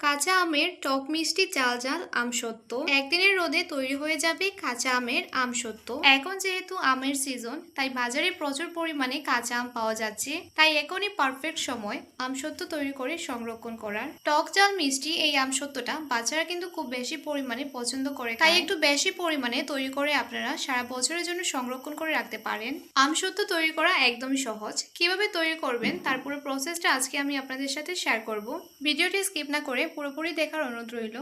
কাঁচা আমের টক মিষ্টি জাল জাল আমসত্ত্ব একদিনের রোদে তৈরি হয়ে যাবে কাঁচা আমের আমসত্ত্ব এখন যেহেতু আমের সিজন তাই বাজারে প্রচুর পরিমাণে কাঁচা আম পাওয়া যাচ্ছে। তাই এখনই পারফেক্ট সময় আমসত্ত্ব তৈরি করে সংরক্ষণ করার। টক জাল মিষ্টি এই আমসত্ত্বটা বাচ্চারা কিন্তু খুব বেশি পরিমাণে পছন্দ করে তাই একটু বেশি পরিমাণে তৈরি করে আপনারা সারা বছরের জন্য সংরক্ষণ করে রাখতে পারেন। আমসত্ত্ব তৈরি করা একদম সহজ। কীভাবে তৈরি করবেন তার পুরো প্রসেসটা আজকে আমি আপনাদের সাথে শেয়ার করব। ভিডিওটি স্কিপ না করে পুরোপুরি দেখার অনুরোধ রইল।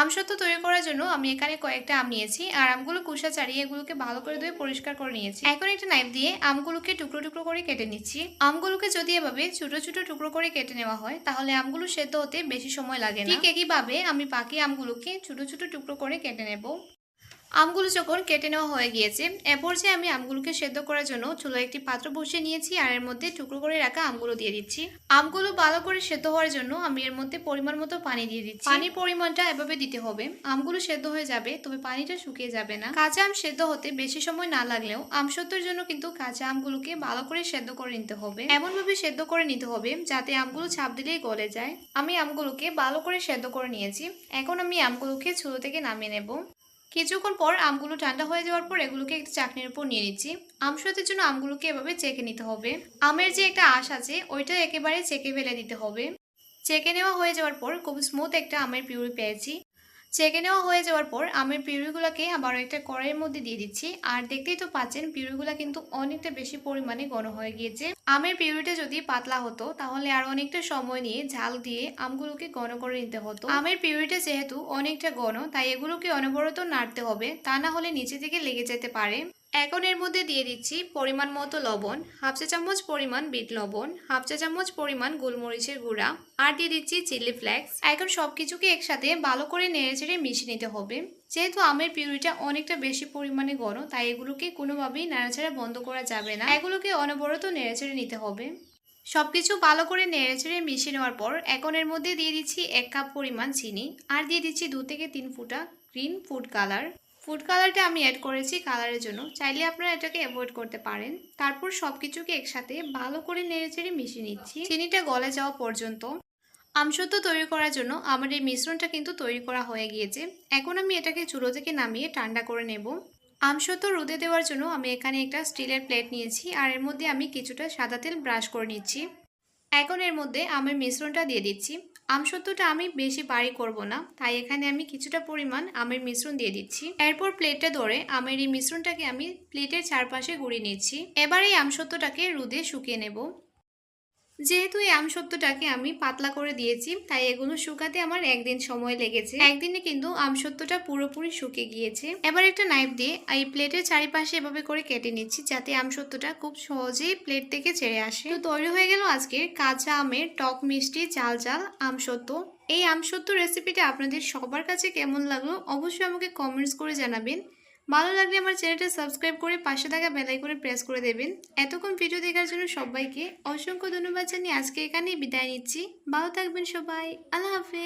আমসত্ত্ব তৈরি করার জন্য আমি এখানে কয়েকটা আম নিয়েছি, আর আমগুলো কুসা চাড়িয়ে এগুলোকে ভালো করে ধুয়ে পরিষ্কার করে নিয়েছি। এখন একটা নাইফ দিয়ে আমগুলোকে টুকরো টুকরো করে কেটে নিচ্ছি। আমগুলোকে যদি এভাবে ছোট ছোট টুকরো করে কেটে নেওয়া হয়, তাহলে আমগুলো সেদ্ধ হতে বেশি সময় লাগে ঠিক একইভাবে আমি বাকি আমগুলোকে ছোট ছোট টুকরো করে কেটে নেব। আমগুলো যখন কেটে নেওয়া হয়ে গিয়েছে এ পর্যায়ে আমি আমগুলোকে সেদ্ধ করার জন্য চুলো একটি পাত্র বসিয়ে নিয়েছি আর এর মধ্যে টুকরো করে রাখা আমগুলো দিয়ে দিচ্ছি। আমগুলো ভালো করে সেদ্ধ হওয়ার জন্য আমি এর মধ্যে পরিমাণ মতো পানি দিয়ে দিচ্ছি। পানির পরিমাণটা এভাবে দিতে হবে। আমগুলো সেদ্ধ হয়ে যাবে, তবে পানিটা শুকিয়ে যাবে না। কাঁচা আম সেদ্ধ হতে বেশি সময় না লাগলেও আম সত্যের জন্য কিন্তু কাঁচা আমগুলোকে ভালো করে সেদ্ধ করে নিতে হবে। এমনভাবে সেদ্ধ করে নিতে হবে যাতে আমগুলো ছাপ দিলেই গলে যায়। আমি আমগুলোকে ভালো করে সেদ্ধ করে নিয়েছি। এখন আমি আমগুলোকে চুলো থেকে নামিয়ে নেব। কিছুক্ষণ পর আমগুলো ঠান্ডা হয়ে যাওয়ার পর এগুলোকে একটি চাকনির উপর নিয়ে নিচ্ছি। আম আমসতের জন্য আমগুলোকে এভাবে চেকে নিতে হবে। আমের যে একটা আশ আছে, ওইটা একেবারে চেকে ফেলে দিতে হবে। চেকে নেওয়া হয়ে যাওয়ার পর খুব স্মুথ একটা আমের পিউরি পেয়েছি। চেকে নেওয়া হয়ে যাওয়ার পর আমি পিউরিগুলোকে আবার একটা কড়াইয়ের মধ্যে দিয়ে দিচ্ছি। আর দেখতেই তো পাচ্ছেন, পিউরিগুলো কিন্তু অনেকটা বেশি পরিমাণে ঘন হয়ে গিয়েছে। আমের পিউরিটা যদি পাতলা হতো, তাহলে আর অনেকটা সময় নিয়ে ঝাল দিয়ে আমগুলোকে ঘন করে নিতে হতো। আমের পিউরিটা যেহেতু অনেকটা ঘন, তাই এগুলোকে অনবরত নাড়তে হবে। তা না হলে নিচে থেকে লেগে যেতে পারে। এখন এর মধ্যে দিয়ে দিচ্ছি পরিমাণ মতো লবণ, হাফ চা চামচ পরিমাণ বিট লবণ, হাফ চা চামচ পরিমাণ গোলমরিচের গুঁড়া আর দিয়ে দিচ্ছি চিলি ফ্লেক্স। এখন সব কিছুকে একসাথে ভালো করে নেড়ে নেড়েচেড়ে মিশিয়ে নিতে হবে। যেহেতু আমের পিউরিটা অনেকটা বেশি পরিমাণে গরম, তাই এগুলোকে কোনোভাবেই নাড়াচাড়া বন্ধ করা যাবে না। এগুলোকে অনবরত নেড়েচেড়ে নিতে হবে। সব কিছু ভালো করে নেড়েচেড়ে মিশিয়ে নেওয়ার পর এখন এর মধ্যে দিয়ে দিচ্ছি এক কাপ পরিমাণ চিনি আর দিয়ে দিচ্ছি দু থেকে তিন ফুটা গ্রিন ফুড কালার। ফুড কালারটা আমি অ্যাড করেছি কালারের জন্য। চাইলে আপনারা এটাকে অ্যাভয়েড করতে পারেন। তারপর সব কিছুকে একসাথে ভালো করে নেড়েচেড়ে মিশিয়ে নিচ্ছি। চিনিটা গলে যাওয়া পর্যন্ত। আমসত্ব তৈরি করার জন্য আমার এই মিশ্রণটা কিন্তু তৈরি করা হয়ে গিয়েছে। এখন আমি এটাকে চুলো থেকে নামিয়ে ঠান্ডা করে নেব। আমসত্ব রোদে দেওয়ার জন্য আমি এখানে একটা স্টিলের প্লেট নিয়েছি আর এর মধ্যে আমি কিছুটা সাদা তেল ব্রাশ করে নিচ্ছি। এখন এর মধ্যে আমের মিশ্রণটা দিয়ে দিচ্ছি। আমসত্ত্বটা আমি বেশি বাড়ি করব না, তাই এখানে আমি কিছুটা পরিমাণ আমের মিশ্রণ দিয়ে দিচ্ছি। এরপর প্লেটটা ধরে আমের এই মিশ্রণটাকে আমি প্লেটের চারপাশে গুঁড়িয়ে নিচ্ছি। এবার এই আমসত্ত্বটাকে রোদে শুকিয়ে নেব। যেহেতু এই আমসত্ত্বটাকে আমি পাতলা করে দিয়েছি, তাই এগুলো শুকাতে আমার একদিন সময় লেগেছে। একদিনে কিন্তু আমসত্ত্বটা পুরোপুরি শুকিয়ে গিয়েছে। এবার একটা নাইফ দিয়ে এই প্লেটের চারিপাশে এভাবে করে কেটে নিচ্ছি, যাতে আমসত্ত্বটা খুব সহজেই প্লেট থেকে ছেড়ে আসে। তো তৈরি হয়ে গেল আজকের কাঁচা আমের টক মিষ্টি চাল চাল আমসত্ত্ব। এই আমসত্ত্ব রেসিপিটা আপনাদের সবার কাছে কেমন লাগল অবশ্যই আমাকে কমেন্টস করে জানাবেন। ভালো লাগলে আমার চ্যানেলটা সাবস্ক্রাইব করে পাশে থাকা বেলাই করে প্রেস করে দেবেন। এতক্ষণ ভিডিও দেখার জন্য সবাইকে অসংখ্য ধন্যবাদ জানিয়ে আজকে এখানেই বিদায় নিচ্ছি। ভালো থাকবেন সবাই। আল্লাহ হাফেজ।